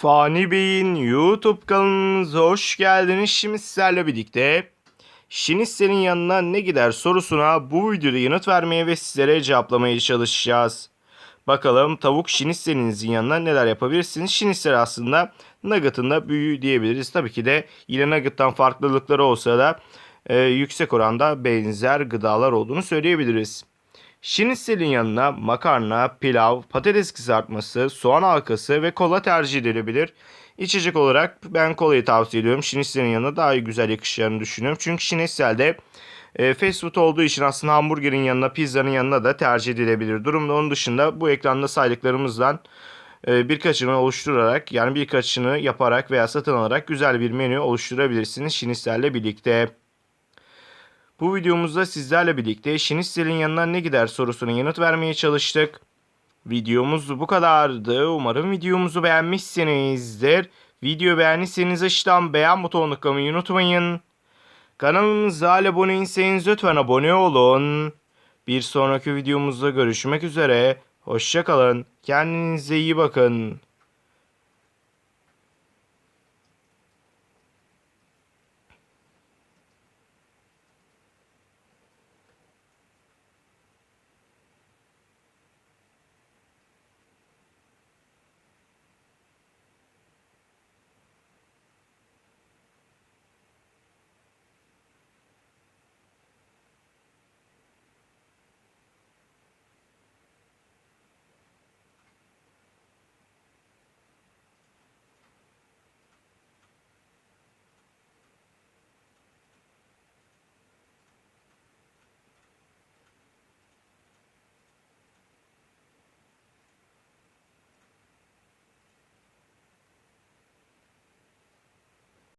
Fani Bey'in YouTube kanalınıza hoş geldiniz. Şimdi sizlerle birlikte Şinitzel'in yanına ne gider sorusuna bu videoda yanıt vermeye ve sizlere cevaplamaya çalışacağız. Bakalım tavuk şinitzelinizin yanına neler yapabilirsiniz? Şinitzel aslında nugget'ın da büyüğü diyebiliriz. Tabii ki de yine nugget'tan farklılıkları olsa da e, yüksek oranda benzer gıdalar olduğunu söyleyebiliriz. Şinitzel'in yanına makarna, pilav, patates kızartması, soğan halkası ve kola tercih edilebilir. İçecek olarak ben kolayı tavsiye ediyorum. Şinitzel'in yanına daha iyi güzel yakışacağını düşünüyorum. Çünkü şinitzel'de e, fast food olduğu için aslında hamburgerin yanına, pizzanın yanına da tercih edilebilir. Durumda onun dışında bu ekranda saydıklarımızdan e, birkaçını oluşturarak yani birkaçını yaparak veya satın alarak güzel bir menü oluşturabilirsiniz şinitzel'le birlikte. Bu videomuzda sizlerle birlikte Şinitzel'in yanına ne gider sorusuna yanıt vermeye çalıştık. Videomuz bu kadardı. Umarım videomuzu beğenmişsinizdir. Video beğendiyseniz aşağıdan beğen butonuna tıklamayı unutmayın. Kanalımıza abone değilseniz lütfen abone olun. Bir sonraki videomuzda görüşmek üzere. Hoşçakalın. Kendinize iyi bakın.